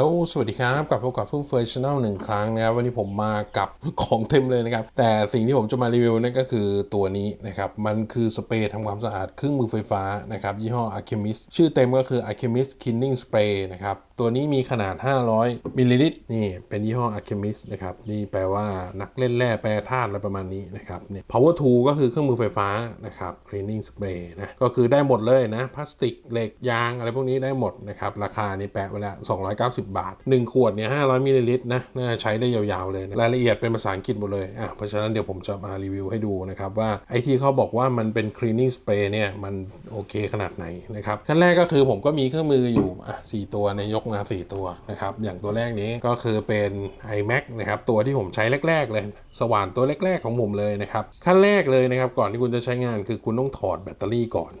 ลสวัสดีครับกลับพบกับฟุ่มเฟยช n แนลหนึ่งครั้งนะครับวันนี้ผมมากับของเต็มเลยนะครับ แต่สิ่งที่ผมจะมารีวิวนั่นก็คือตัวนี้นะครับ มันคือสเปรย์ทำความสะอาดเครื่องมือไฟฟ้านะครับ ยี่ห้อ Alchemist ชื่อเต็มก็คือ Alchemist Cleaning Spray นะครับตัวนี้มีขนาด 500มิลลิลิตรนี่เป็นยี่ห้อ Alchemist นะครับนี่แปลว่านักเล่นแร่แปรธาตุอะไรประมาณนี้นะครับเนี่ย power tool ก็คือเครื่องมือไฟฟ้านะครับ cleaning spray นะก็คือได้หมดเลยนะพลาสติกเหล็กยางอะไรพวกนี้ได้หมดนะครับราคานี่แปะไว้แล้ว290บาท 1 ขวดเนี่ย500มิลลิลิตรนะน่าใช้ได้ยาวๆเลยนะรายละเอียดเป็นภาษาอังกฤษหมดเลยอะเพราะฉะนั้นเดี๋ยวผมจะมารีวิวให้ดูนะครับว่าไอ้ที่เขาบอกว่ามันเป็น cleaning spray เนี่ยมันโอเคขนาดไหนนะครับขั้นแรกก็คือผมก็มีเครื่องมืออยู่อะสตัวในยยกมา 4 ตัวนะครับอย่างตัวแรกนี้ก็คือเป็น iMac นะครับตัวที่ผมใช้แรก ๆ เลย สว่านตัวแรก ๆ ของผมเลยนะครับขั้นแรกเลยนะครับก่อนที่คุณจะใช้งานคือคุณต้องถอดแบตเตอรี่ก่อน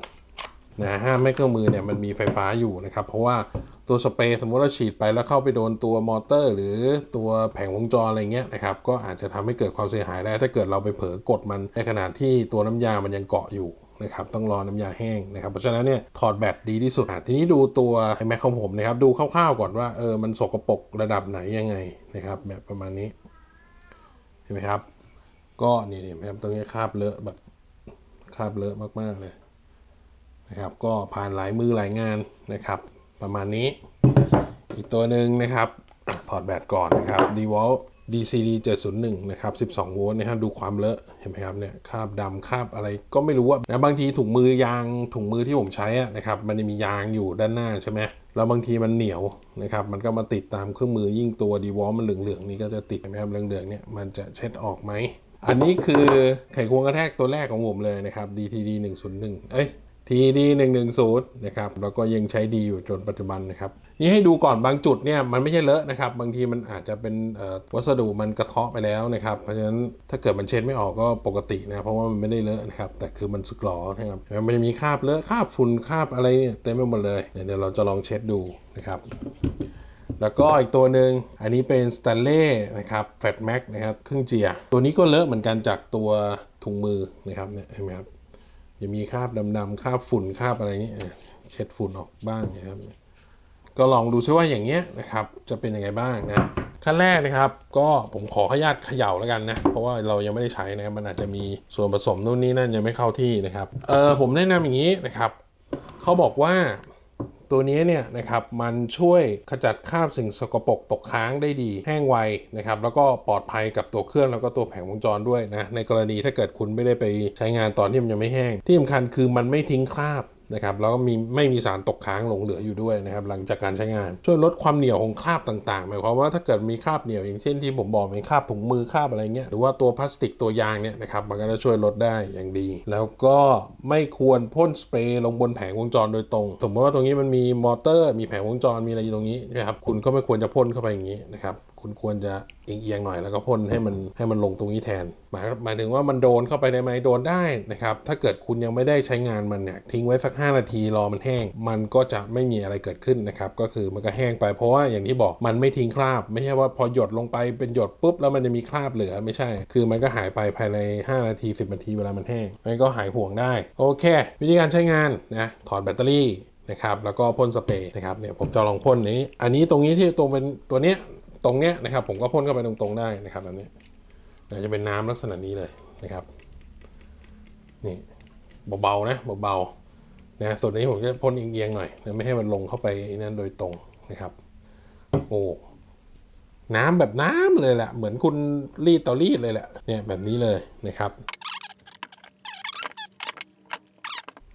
นะห้ามไม่เครื่องมือเนี่ยมันมีไฟฟ้าอยู่นะครับเพราะว่า ตัวสเปรย์สมมติเราฉีดไปแล้วเข้าไปโดนตัวมอเตอร์ หรือตัวแผงวงจรอะไรเงี้ยนะครับก็อาจจะทำให้เกิดความเสียหายได้ ถ้าเกิดเราไปเผลอกดมันในขณะที่ตัวน้ำยามันยังเกาะอยู่นะครับต้องรอน้ำยาแห้งนะครับเพราะฉะนั้นเนี่ยถอดแบตดีที่สุดทีนี้ดูตัวแม็กของผมนะครับดูคร่าวๆก่อนว่าเออมันสกปรกระดับไหนยังไงนะครับแบบประมาณนี้เห็นไหมครับ ก็นี่นี่ครับตรงนี้คาบเลอะแบบคาบเลอะมากๆเลยนะครับก็ผ่านหลายมือหลายงานนะครับ ประมาณนี้ อีกตัวหนึ่งนะครับถอดแบตก่อนนะครับ d w a l DCD 701 นะครับ 12 โวลต์นะครับดูความเลอะเห็นไหมครับเนี่ยคราบดำคราบอะไรก็ไม่รู้ว่านะบางทีถุงมือยางถุงมือที่ผมใช้อะนะครับมันจะมียางอยู่ด้านหน้าใช่ไหมแล้วบางทีมันเหนียวนะครับมันก็มาติดตามเครื่องมือยิ่งตัวดีวอลมันเหลืองๆนี่ก็จะติดเห็นะครับเหลืองๆเนี่ยมันจะเช็ดออกไหมอันนี้คือไขควงกระแทกตัวแรกของผมเลยนะครับ DTD 101 เอ้ย TD 110นะครับแล้วก็ยังใช้ดีอยู่จนปัจจุบันนะครับนี่ให้ดูก่อนบางจุดเนี่ยมันไม่ใช่เลอะนะครับ บางทีมันอาจจะเป็นวัสดุมันกระเทาะไปแล้วนะครับเพราะฉะนั้นถ้าเกิดมันเช็ดไม่ออกก็ปกตินะเพราะว่ามันไม่ได้เลอะนะครับแต่คือมันสึกหรอนะครับมันจะมีคราบเลอะคราบฝุ่นคราบอะไรเนี่ยเต็มไปหมดเลยเดี๋ยวเราจะลองเช็ดดูนะครับแล้วก็อีกตัวหนึ่งอันนี้เป็น s t a n l e y นะครับ Fat Max นะครับเครื่องเจีย ตัวนี้ก็เลอะเหมือนกันจากตัวถุงมือนะครับเนี่ยเห็นไหมครับ จะมีคราบดำๆคราบฝุ่นคราบอะไรนี้เช็ดฝุ่นออกบ้างนะครับ ก็ลองดูซิว่าอย่างเงี้ยนะครับ จะเป็นยังไงบ้างนะขั้นแรกนะครับ ก็ผมขอขยาดเขย่าแล้วกันนะ เพราะว่าเรายังไม่ได้ใช้นะครับ มันอาจจะมีส่วนผสมนู่นนี่นั่นยังไม่เข้าที่นะครับเออผมแนะนำอย่างนี้นะครับเขาบอกว่า ตัวนี้เนี่ยนะครับมันช่วยขจัดคราบสิ่งสกปรกตกค้างได้ดี แห้งไวนะครับแล้วก็ปลอดภัยกับตัวเครื่องแล้วก็ตัวแผงวงจรด้วยนะในกรณีถ้าเกิดคุณไม่ได้ไปใช้งานตอนที่มันยังไม่แห้ง ที่สำคัญคือมันไม่ทิ้งคราบ นะครับแล้วก็มีไม่มีสารตกค้างหลงเหลืออยู่ด้วยนะครับหลังจากการใช้งานช่วยลดความเหนียวของคราบต่างๆหมายความว่าถ้าเกิดมีคราบเหนียวอย่างเช่นที่ผมบอกเป็นคราบถุงมือคราบอะไรเงี้ยหรือว่าตัวพลาสติกตัวยางเนี่ยนะครับมันก็จะช่วยลดได้อย่างดี แล้วก็ไม่ควรพ่นสเปรย์ลงบนแผงวงจรโดยตรง สมมติว่าตรงนี้มันมีมอเตอร์ มีแผงวงจรมีอะไรอยู่ตรงนี้นะครับคุณก็ไม่ควรจะพ่นเข้าไปอย่างนี้นะครับ คุณควรจะเอียงๆหน่อยแล้วก็พ่นให้มันให้มันลงตรงนี้แทน หมายหมายถึงว่ามันโดนเข้าไปได้ไหมโดนได้นะครับ ถ้าเกิดคุณยังไม่ได้ใช้งานมันเนี่ยทิ้งไว้สัก 5 นาทีรอมันแห้ง มันก็จะไม่มีอะไรเกิดขึ้นนะครับ ก็คือมันก็แห้งไปเพราะว่าอย่างที่บอกมันไม่ทิ้งคราบ ไม่ใช่ว่าพอหยดลงไปเป็นหยดปุ๊บแล้วมันจะมีคราบเหลือไม่ใช่ คือมันก็หายไปภายใน 5 นาที 10 นาทีเวลามันแห้งมันก็หายห่วงได้โอเค วิธีการใช้งานนะถอดแบตเตอรี่นะครับแล้วก็พ่นสเปรย์นะครับเนี่ยผมจะลองพ่นนี้ อันนี้ตรงนี้ที่ตรงเป็นตัวเนี้ย ตรงเนี้ยนะครับ ผมก็พ่นเข้าไปตรงๆได้นะครับแบบนี้จะเป็นน้ำลักษณะนี้เลยนะครับนี่เบาๆนะเบาๆนะส่วนนี้ผมจะพ่นเอียงๆหน่อยไม่ให้มันลงเข้าไปนั้นโดยตรงนะครับ โอ้น้ำแบบน้ำเลยแหละ เหมือนคุณรีดต่อรีดเลยแหละเนี่ยแบบนี้เลยนะครับ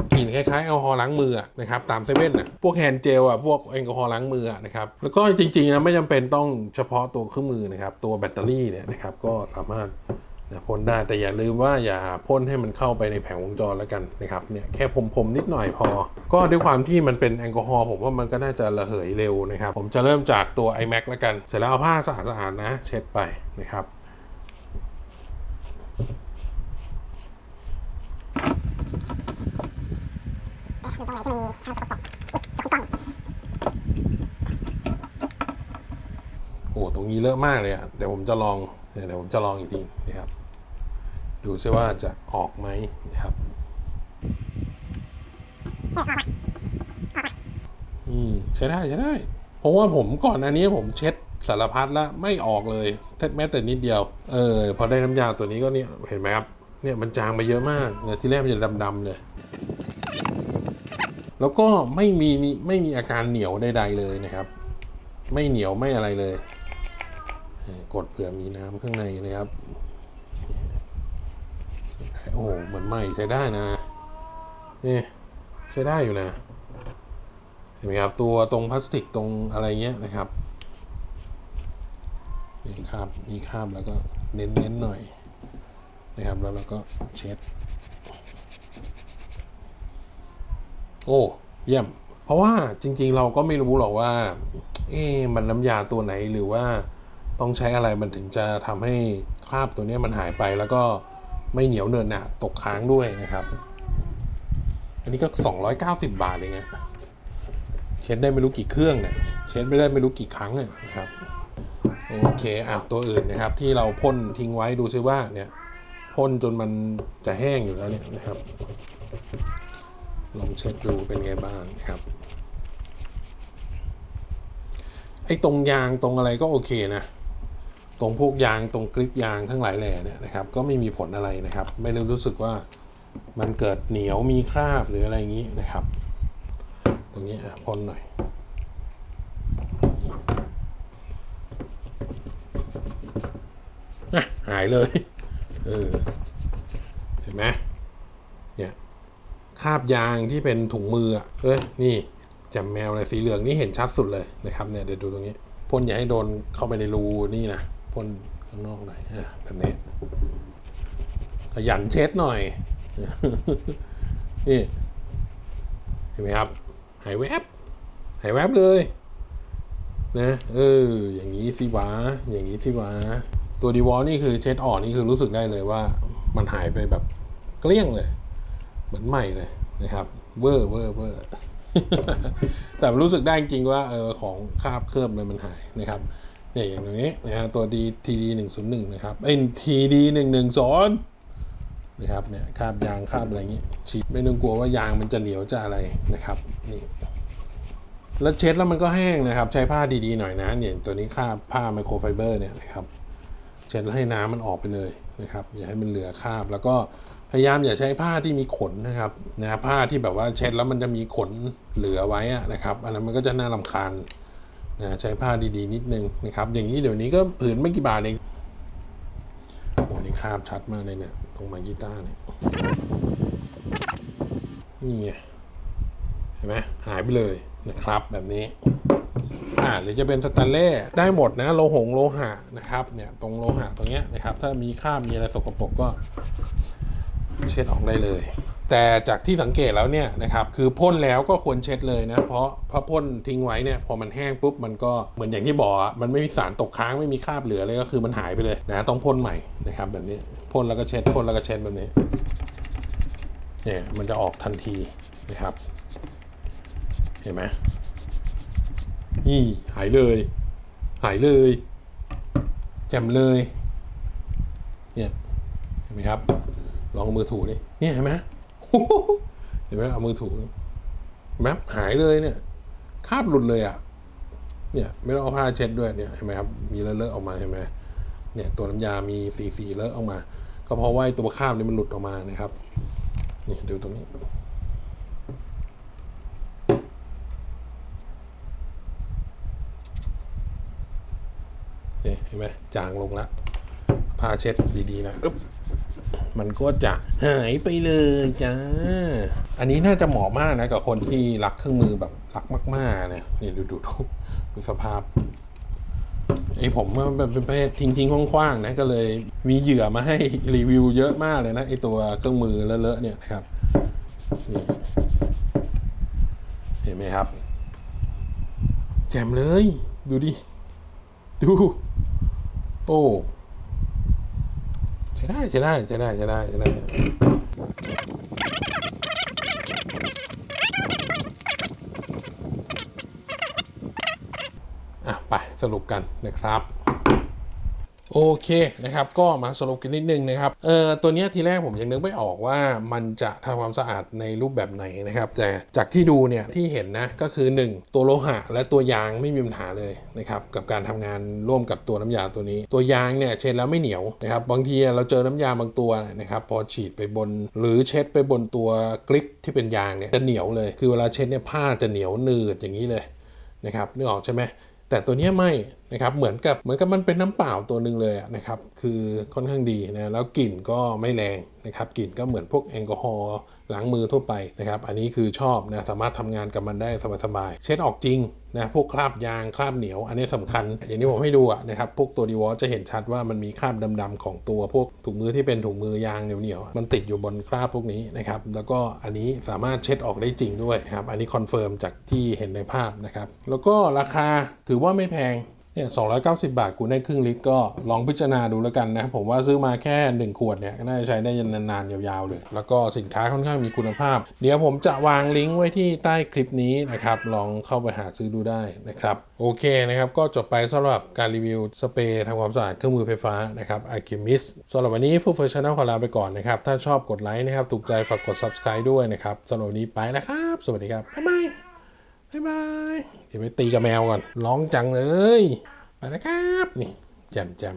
ก ลิ่นคล้ายๆแอลกอฮอล์ล้างมือนะครับตามเซเว่นอะพวกแฮนด์เจลอะพวกแอลกอฮอล์ล้างมือนะครับแล้วก็จริงๆนะไม่จำเป็นต้องเฉพาะตัวเครื่องมือนะครับตัวแบตเตอรี่เนี่ยนะครับก็สามารถพ่นได้แต่อย่าลืมว่าอย่าพ่นให้มันเข้าไปในแผงวงจรแล้วกันนะครับเนี่ยแค่พรมๆนิดหน่อยพอ ก็ด้วยความที่มันเป็นแอลกอฮอล์ผมว่ามันก็น่าจะระเหยเร็วนะครับ ผมจะเริ่มจากตัว iMac แล้วกัน เสร็จแล้วเอาผ้าสะอาดๆนะ เช็ดไปนะครับ โอ้ตรงนี้เลอะมากเลยอะเดี๋ยวผมจะลองเดี๋ยวผมจะลองอีกทีนะครับ ดูซิว่าจะออกไหมนะครับอืมใช้ได้ใช้ได้ เพราะว่าผมก่อนอันนี้ผมเช็ดสารพัดแล้วไม่ออกเลยแม้แต่นิดเดียว เออ พอได้น้ำยาตัวนี้ก็เนี่ยเห็นไหมครับเนี่ยมันจางไปเยอะมากเนี่ยที่แรกมันจะดำๆเลย แล้วก็ไม่มีไม่มีอาการเหนียวใด ๆ เลยนะครับ ไม่เหนียวไม่อะไรเลย กดเผื่อมีน้ำข้างในนะครับโอ้โหเหมือนใหม่ใช้ได้นะนี่ใช้ได้อยู่นะเห็นไหมครับตัวตรงพลาสติกตรงอะไรเงี้ยนะครับนี่ครับมีคราบแล้วก็เน้นๆหน่อยนะครับแล้วเราก็เช็ด โอ้ เยี่ยม เพราะว่าจริง ๆ เราก็ไม่รู้หรอกว่า เอ๊มันน้ำยาตัวไหนหรือว่าต้องใช้อะไรมันถึงจะทำให้คราบตัวนี้มันหายไปแล้วก็ไม่เหนียวเนินหนะตกค้างด้วยนะครับ อันนี้ก็ 290 บาทเองอะเช็ดได้ไม่รู้กี่เครื่องเนี่ยเช็ดไม่ได้ไม่รู้กี่ครั้งอะนะครับโอเคอะตัวอื่นนะครับ ที่เราพ่นทิ้งไว้ดูซิว่าเนี่ยพ่นจนมันจะแห้งอยู่แล้วเนี่ยนะครับ ลองเช็คดูเป็นไงบ้างครับไอ้ตรงยางตรงอะไรก็โอเคนะ ตรงพวกยางตรงกริปยางทั้งหลายแหล่เนี่ยนะครับ ก็ไม่มีผลอะไรนะครับ ไม่ได้รู้สึกว่ามันเกิดเหนียวมีคราบหรืออะไรอย่างนี้นะครับ ตรงนี้อะพ่นหน่อยอะหายเลย เออ เห็นไหม คาบยางที่เป็นถุงมือเอ้ยนี่จำแมวอะไรสีเหลืองนี่เห็นชัดสุดเลยนะครับเนี่ยเดี๋ยวดูตรงนี้พ่นอย่าให้โดนเข้าไปในรูนี่นะพ่นข้างนอกหน่อยแบบนี้ขยันเช็ดหน่อยนี่เห็นไหมครับ หายแวบ หายแวบเลย นะ เออ อย่างนี้สิวะอย่างนี้สิวะตัวดีวอลนี่คือเช็ดออกนี่คือรู้สึกได้เลยว่า มันหายไปแบบเกลี้ยงเลย เหมือนใหม่เลยนะครับ เวอร์เวอร์เวอร์แต่รู้สึกได้จริงว่าเออของคราบเคลือบเลยมันหายนะครับเนี่ยอย่างตรงนี้นะฮะตัวดีทีดีหนึ่งศูนย์หนึ่งนะครับเอ็ทีดีหนึ่งหนึ่งสอนนะครับเนี่ยคราบยางคราบอะไรอย่างงี้ฉีดไม่ต้องกลัวว่ายางมันจะเหนียวจะอะไรนะครับนี่แล้วเช็ดแล้วมันก็แห้งนะครับ ใช้ผ้าดีๆหน่อยนะเนี่ยตัวนี้คราบผ้าไมโครไฟเบอร์เนี่ยนะครับเช็ดแล้วให้น้ำมันออกไปเลยนะครับอย่าให้มันเหลือคราบแล้วก็ พยายามอย่าใช้ผ้าที่มีขนนะครับนะผ้าที่แบบว่าเช็ดแล้วมันจะมีขนเหลือไว้อะนะครับ อันนั้นมันก็จะน่ารำคาญนะใช้ผ้าดีๆ นิดนึงนะครับ อย่างนี้เดี๋ยวนี้ก็ผืนไม่กี่บาทเองโอ้นี่คราบชัดมากเลยเนี่ยตรงมากีตาร์เนี่ยนี่ไงเห็นไหมหายไปเลยนะครับแบบนี้อ่าหรือจะเป็นสแตนเล่ได้หมดนะโลหงโลหะนะครับเนี่ยตรงโลหะตรงเนี้ยนะครับถ้ามีคราบมีอะไรสกปรกก็ เช็ดออกได้เลย แต่จากที่สังเกตแล้วเนี่ยนะครับคือพ่นแล้วก็ควรเช็ดเลยนะเพราะพราะพ่นทิ้งไว้เนี่ยพอมันแห้งปุ๊บมันก็เหมือนอย่างที่บอกอะมันไม่มีสารตกค้างไม่มีคราบเหลือเลยก็คือมันหายไปเลยนะต้องพ่นใหม่นะครับแบบนี้พ่นแล้วก็เช็ดพ่นแล้วก็เช็ดแบบนี้เนี่ยมันจะออกทันทีนะครับ เห็นไหมนี่หายเลย หายเลยแจ่มเลยเนี่ยเห็นไหมครับ ลองมือถูดิเนี่ยเห็นไหมเห็นไหมเอามือถูเห็นไหายเลยเนี่ย คาบหลุดเลยอะเนี่ยไม่ต้องเอาผ้าเช็ดด้วยเนี่ยเห็นไหมครับมีเลอะๆออกมาเห็นไหมเนี่ยตัวน้ำยามีสีสีเลอะออกมา ก็เพราะว่าไอ้ตัวคาบนี่มันหลุดออกมานะครับนี่ดูตรงนี้นี่เห็นไหมจางลงล้วผ้าเช็ดดีๆนะอึ๊บ มันก็จะหายไปเลยจ้า อันนี้น่าจะเหมาะมากนะกับคนที่รักเครื่องมือแบบรักมากๆเนี่ยนี่ดูดูดูดูสภาพไอ้ผมมันเป็นประเภททิ้งทิ้งๆคว้างๆนะก็เลยมีเหยื่อมาให้รีวิวเยอะมากเลยนะไอ้ตัวเครื่องมือเลอะๆเนี่ยนะครับเห็นไหมครับ แจ่มเลย ดูดิ ดู โอ้ ช้ได้ใช้ได้ใช้ได้ใช้ได้ใช้ได้อะไปสรุปกันนะครับ โอเคนะครับก็มาสรุปกันนิดนึงนะครับเอ่อตัวนี้ทีแรกผมยังนึกไม่ออกว่ามันจะทำความสะอาดในรูปแบบไหนนะครับ แต่จากที่ดูเนี่ยที่เห็นนะก็คือ 1 ตัวโลหะ และตัวยางไม่มีปัญหาเลยนะครับกับการทำงานร่วมกับตัวน้ำยาตัวนี้ ตัวยางเนี่ยเช็ดแล้วไม่เหนียวนะครับบางทีเราเจอน้ำยาบางตัวนะครับพอฉีดไปบน หรือเช็ดไปบนตัวกริปที่เป็นยางเนี่ยจะเหนียวเลย คือเวลาเช็ดเนี่ยผ้าจะเหนียวหนืดอย่างนี้เลยนะครับนึกออกใช่ไหมแต่ตัวนี้ไม่ นะครับเหมือนกับเหมือนกับมันเป็นน้ำเปล่าตัวหนึ่งเลยนะครับคือค่อนข้างดีนะแล้วกลิ่นก็ไม่แรงนะครับกลิ่นก็เหมือนพวกแอลกอฮอล์ล้างมือทั่วไปนะครับอันนี้คือชอบนะสามารถทำงานกับมันได้สบายๆเช็ดออกจริงนะพวกคราบยางคราบเหนียว อันนี้สำคัญ อย่างที่ผมให้ดูนะครับพวกตัวดีวอจะเห็นชัดว่ามันมีคราบดำๆของตัวพวกถุงมือที่เป็นถุงมือยางเหนียวๆมันติดอยู่บนคราบพวกนี้นะครับแล้วก็อันนี้สามารถเช็ดออกได้จริงด้วยครับอันนี้คอนเฟิร์มจากที่เห็นในภาพนะครับแล้วก็ราคาถือว่าไม่แพง เนี่ย290บาท กูได้ครึ่งลิตรก็ลองพิจารณาดูแล้วกันนะผมว่าซื้อมาแค่ 1 ขวดเนี่ยก็น่าจะใช้ได้นานๆ ยาวๆเลย แล้วก็สินค้าค่อนข้างมีคุณภาพ เดี๋ยวผมจะวางลิงก์ไว้ที่ใต้คลิปนี้นะครับ ลองเข้าไปหาซื้อดูได้นะครับ โอเคนะครับ ก็จบไปสำหรับการรีวิวสเปรย์ทำความสะอาดเครื่องมือไฟฟ้านะครับ Alchemist สำหรับวันนี้ฟูเฟอร์ช n แนลขอลาไปก่อนนะครับ ถ้าชอบกดไลค์นะครับถูกใจฝากกด subscribe ด้วยนะครับสำหรับวันนี้ไปนะครับ สวัสดีครับบ๊ายบาย บ๊ายบายเดี๋ยวไปตีกับแมวก่อนร้องจังเลยไปนะครับนี่แจมแจม